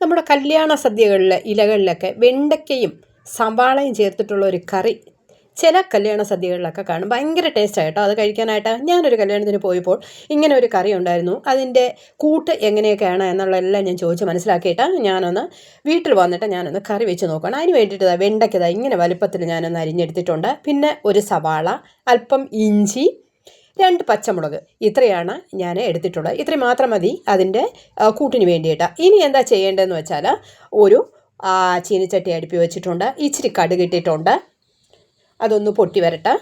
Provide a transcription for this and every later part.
നമ്മുടെ കല്യാണ സദ്യകളിൽ ഇലകളിലൊക്കെ വെണ്ടയ്ക്കയും സവാളയും ചേർത്തിട്ടുള്ള ഒരു കറി ചില കല്യാണ സദ്യകളിലൊക്കെ കാണും. ഭയങ്കര ടേസ്റ്റ് ആയിട്ടോ അത് കഴിക്കാനായിട്ട് ഞാനൊരു കല്യാണത്തിന് പോയപ്പോൾ ഇങ്ങനെ ഒരു കറി ഉണ്ടായിരുന്നു. അതിന്റെ കൂട്ട് എങ്ങനെയൊക്കെയാണ് എന്നുള്ളതെല്ലാം ഞാൻ ചോദിച്ച് മനസ്സിലാക്കിയിട്ട് ഞാനൊന്ന് വീട്ടിൽ വന്നിട്ട് ഞാനൊന്ന് കറി വെച്ച് നോക്കണം. അതിന് വേണ്ടിയിട്ട് വെണ്ടയ്ക്കതാണ് ഇങ്ങനെ വലുപ്പത്തിൽ ഞാനൊന്ന് അരിഞ്ഞെടുത്തിട്ടുണ്ട്. പിന്നെ ഒരു സവാള അല്പം ഇഞ്ചി രണ്ട് പച്ചമുളക് ഇത്രയാണ് ഞാൻ എടുത്തിട്ടുള്ളത്. ഇത്രയും മാത്രം മതി അതിന്റെ കൂട്ടിന് വേണ്ടിയിട്ട്. ഇനി എന്താ ചെയ്യേണ്ടതെന്ന് വെച്ചാൽ ഒരു ചീനിച്ചട്ടി അടുപ്പി വെച്ചിട്ടുണ്ട്. ഇച്ചിരി കടുക് ഇട്ടിട്ടുണ്ട്. അതൊന്ന് പൊട്ടി വരട്ടെ.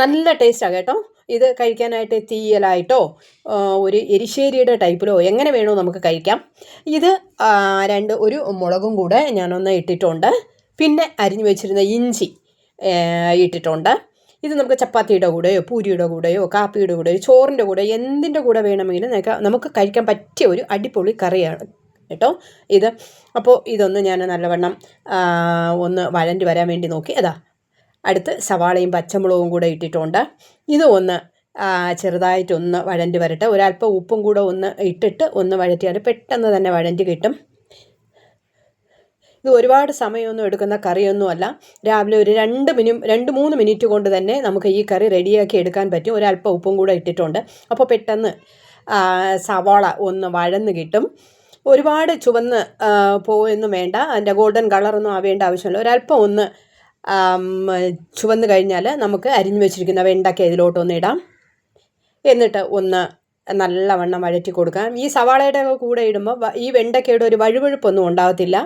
നല്ല ടേസ്റ്റാണ് കേട്ടോ. ഇത് കഴിക്കാനായിട്ട് തീയലായിട്ടോ ഒരു എരിശ്ശേരിയുടെ ടൈപ്പിലോ എങ്ങനെ വേണോ നമുക്ക് കഴിക്കാം. ഇത് രണ്ട് ഒരു മുളകും കൂടെ ഞാനൊന്ന് ഇട്ടിട്ടുണ്ട്. പിന്നെ അരിഞ്ഞു വെച്ചിരുന്ന ഇഞ്ചി ഇട്ടിട്ടുണ്ട്. ഇത് നമുക്ക് ചപ്പാത്തിയുടെ കൂടെയോ പൂരിയുടെ കൂടെയോ കാപ്പിയുടെ കൂടെയോ ചോറിന്റെ കൂടെ എന്തിന്റെ കൂടെ വേണമെങ്കിലും നമുക്ക് കഴിക്കാൻ പറ്റിയ ഒരു അടിപൊളി കറിയാണ് കേട്ടോ. ഇത് അപ്പോൾ ഇതൊന്ന് ഞാൻ നല്ലവണ്ണം ഒന്ന് വഴണ്ടി വരാൻ വേണ്ടി നോക്കി. അതാ അടുത്ത് സവാളയും പച്ചമുളകും കൂടെ ഇട്ടിട്ടുണ്ട്. ഇത് ഒന്ന് ചെറുതായിട്ടൊന്ന് വഴണ്ടി വരട്ടെ. ഒരല്പം ഉപ്പും കൂടെ ഒന്ന് ഇട്ടിട്ട് ഒന്ന് വഴറ്റിയാൽ പെട്ടെന്ന് തന്നെ വഴണ്ടി കിട്ടും. ഇത് ഒരുപാട് സമയമൊന്നും എടുക്കുന്ന കറിയൊന്നുമല്ല. രാവിലെ ഒരു രണ്ട് മിനിറ്റ് രണ്ട് മൂന്ന് മിനിറ്റ് കൊണ്ട് തന്നെ നമുക്ക് ഈ കറി റെഡിയാക്കി എടുക്കാൻ പറ്റും. ഒരല്പം ഉപ്പും കൂടെ ഇട്ടിട്ടുണ്ട്. അപ്പോൾ പെട്ടെന്ന് സവാള ഒന്ന് വഴന്ന് കിട്ടും. ഒരുപാട് ചുവന്ന് പോവൊന്നും വേണ്ട. അതിന്റെ ഗോൾഡൻ കളറൊന്നും ആവേണ്ട ആവശ്യമില്ല. ഒരല്പം ഒന്ന് ചുവന്ന് കഴിഞ്ഞാൽ നമുക്ക് അരിഞ്ഞു വെച്ചിരിക്കുന്ന വെണ്ടയ്ക്ക ഇതിലോട്ടൊന്ന് ഇടാം. എന്നിട്ട് ഒന്ന് നല്ലവണ്ണം വഴറ്റി കൊടുക്കാം. ഈ സവാളയുടെ കൂടെ ഇടുമ്പോൾ ഈ വെണ്ടയ്ക്കയുടെ ഒരു വഴുവഴുപ്പൊന്നും ഉണ്ടാകത്തില്ല.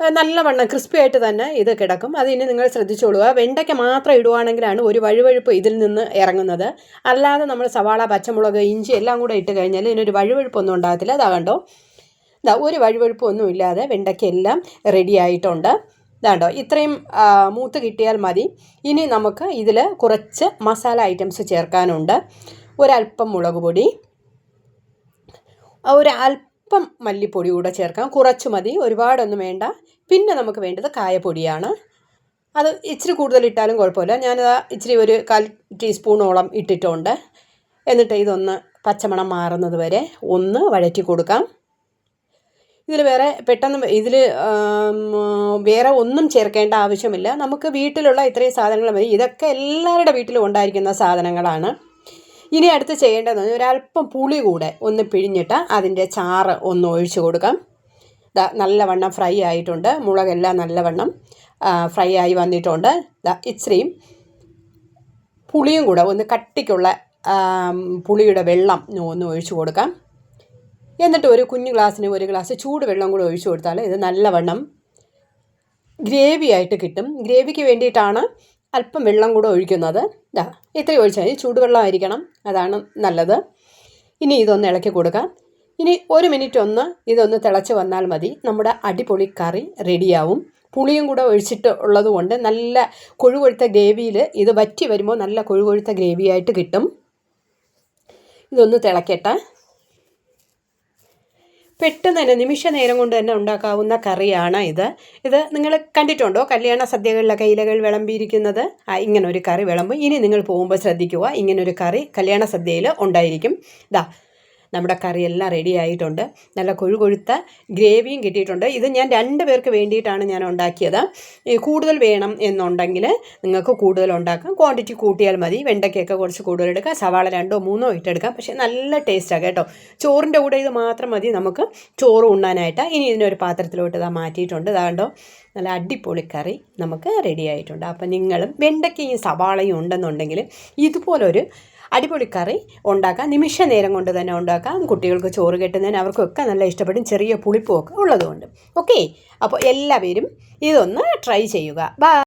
നല്ലവണ്ണം ക്രിസ്പി ആയിട്ട് തന്നെ ഇത് കിടക്കും. അതിന് നിങ്ങൾ ശ്രദ്ധിച്ചോളുക. വെണ്ടയ്ക്ക മാത്രം ഇടുവാണെങ്കിലാണ് ഒരു വഴുവഴുപ്പ് ഇതിൽ നിന്ന് ഇറങ്ങുന്നത്. അല്ലാതെ നമ്മൾ സവാള പച്ചമുളക് ഇഞ്ചി എല്ലാം കൂടെ ഇട്ട് കഴിഞ്ഞാൽ ഇതിനൊരു വഴുവഴുപ്പൊന്നും ഉണ്ടാകത്തില്ല. അതാ കണ്ടോ? ഇതാ ഒരു വഴുവഴുപ്പൊന്നും ഇല്ലാതെ വെണ്ടയ്ക്ക എല്ലാം റെഡി ആയിട്ടുണ്ട്. ഇതാണ്ടോ ഇത്രയും മൂത്ത് കിട്ടിയാൽ മതി. ഇനി നമുക്ക് ഇതിൽ കുറച്ച് മസാല ഐറ്റംസ് ചേർക്കാനുണ്ട്. ഒരല്പം മുളക് പൊടി ഒരല്പം മല്ലിപ്പൊടി കൂടെ ചേർക്കാം. കുറച്ച് മതി. ഒരുപാടൊന്നും വേണ്ട. പിന്നെ നമുക്ക് വേണ്ടത് കായപ്പൊടിയാണ്. അത് ഇച്ചിരി കൂടുതൽ ഇട്ടാലും കുഴപ്പമില്ല. ഞാനത് ഇച്ചിരി ഒരു കാൽ ടീസ്പൂണോളം ഇട്ടിട്ടുണ്ട്. എന്നിട്ട് ഇതൊന്ന് പച്ചമണം മാറുന്നത് വരെ ഒന്ന് വഴറ്റി കൊടുക്കാം. ഇതിൽ വേറെ പെട്ടെന്ന് ഇതിൽ വേറെ ഒന്നും ചേർക്കേണ്ട ആവശ്യമില്ല. നമുക്ക് വീട്ടിലുള്ള ഇത്രയും സാധനങ്ങൾ മതി. ഇതൊക്കെ എല്ലാവരുടെ വീട്ടിലും ഉണ്ടായിരിക്കുന്ന സാധനങ്ങളാണ്. ഇനി അടുത്ത് ചെയ്യേണ്ടതെന്ന് ഒരല്പം പുളി കൂടെ ഒന്ന് പിഴിഞ്ഞിട്ട് അതിന്റെ ചാറ് ഒന്ന് ഒഴിച്ചു കൊടുക്കാം. ദാ നല്ലവണ്ണം ഫ്രൈ ആയിട്ടുണ്ട്. മുളകെല്ലാം നല്ലവണ്ണം ഫ്രൈ ആയി വന്നിട്ടുണ്ട്. ദാ ഇച്ചിരിയും പുളിയും കൂടെ ഒന്ന് കട്ടിക്കുള്ള പുളിയുടെ വെള്ളം ഒന്ന് ഒഴിച്ചു കൊടുക്കാം. എന്നിട്ട് ഒരു കുഞ്ഞു ഗ്ലാസ്സിന് ഒരു ഗ്ലാസ് ചൂടുവെള്ളം കൂടെ ഒഴിച്ചു കൊടുത്താൽ ഇത് നല്ലവണ്ണം ഗ്രേവി ആയിട്ട് കിട്ടും. ഗ്രേവിക്ക് വേണ്ടിയിട്ടാണ് അല്പം വെള്ളം കൂടെ ഒഴിക്കുന്നത്. ഇതാ ഇത്രയും ഒഴിച്ചാൽ ചൂടുവെള്ളം ആയിരിക്കണം അതാണ് നല്ലത്. ഇനി ഇതൊന്ന് ഇളക്കി കൊടുക്കാം. ഇനി ഒരു മിനിറ്റ് ഒന്ന് ഇതൊന്ന് തിളച്ച് വന്നാൽ മതി. നമ്മുടെ അടിപൊളി കറി റെഡിയാവും. പുളിയും കൂടെ ഒഴിച്ചിട്ട് ഉള്ളത് കൊണ്ട് നല്ല കൊഴുകൊഴുത്ത ഗ്രേവിയിൽ ഇത് വറ്റി വരുമ്പോൾ നല്ല കൊഴുകൊഴുത്ത ഗ്രേവിയായിട്ട് കിട്ടും. ഇതൊന്ന് തിളക്കട്ടെ. പെട്ടെന്ന് തന്നെ നിമിഷ നേരം കൊണ്ട് തന്നെ ഉണ്ടാക്കാവുന്ന കറിയാണ് ഇത്. ഇത് നിങ്ങൾ കണ്ടിട്ടുണ്ടോ? കല്യാണ സദ്യകളിലൊക്കെ ഇലകൾ വിളമ്പിയിരിക്കുന്നത്. ഇങ്ങനൊരു കറി വിളമ്പും. ഇനി നിങ്ങൾ പോകുമ്പോൾ ശ്രദ്ധിക്കുക ഇങ്ങനൊരു കറി കല്യാണ സദ്യയിൽ ഉണ്ടായിരിക്കും. ഇതാ നമ്മുടെ കറിയെല്ലാം റെഡി ആയിട്ടുണ്ട്. നല്ല കൊഴുകൊഴുത്ത ഗ്രേവിയും കിട്ടിയിട്ടുണ്ട്. ഇത് ഞാൻ രണ്ട് പേർക്ക് വേണ്ടിയിട്ടാണ് ഞാൻ ഉണ്ടാക്കിയത്. കൂടുതൽ വേണം എന്നുണ്ടെങ്കിൽ നിങ്ങൾക്ക് കൂടുതൽ ഉണ്ടാക്കാം. ക്വാണ്ടിറ്റി കൂട്ടിയാൽ മതി. വെണ്ടയ്ക്കൊക്കെ കുറച്ച് കൂടുതൽ എടുക്കാം. സവാള രണ്ടോ മൂന്നോ ഇട്ടെടുക്കാം. പക്ഷേ നല്ല ടേസ്റ്റാണ് കേട്ടോ. ചോറിന്റെ കൂടെ ഇത് മാത്രം മതി. നമുക്ക് ചോറ് ഉണ്ണാനായിട്ട്. ഇനി ഇതിനൊരു പാത്രത്തിലോട്ട് ഇതാ മാറ്റിയിട്ടുണ്ട്. അതാണ്ടോ നല്ല അടിപൊളി കറി നമുക്ക് റെഡി ആയിട്ടുണ്ട്. അപ്പം നിങ്ങളും വെണ്ടയ്ക്കയും സവാളയും ഉണ്ടെന്നുണ്ടെങ്കിൽ ഇതുപോലൊരു അടിപൊളി കറി ഉണ്ടാക്കാം. നിമിഷ നേരം കൊണ്ട് തന്നെ ഉണ്ടാക്കാം. കുട്ടികൾക്ക് ചോറ് കെട്ടുന്നതിന് അവർക്കൊക്കെ നല്ല ഇഷ്ടപ്പെടും. ചെറിയ പുളിപ്പുമൊക്കെ ഉള്ളതുകൊണ്ട്. ഓക്കെ അപ്പോൾ എല്ലാവരും ഇതൊന്ന് ട്രൈ ചെയ്യുക. ബൈ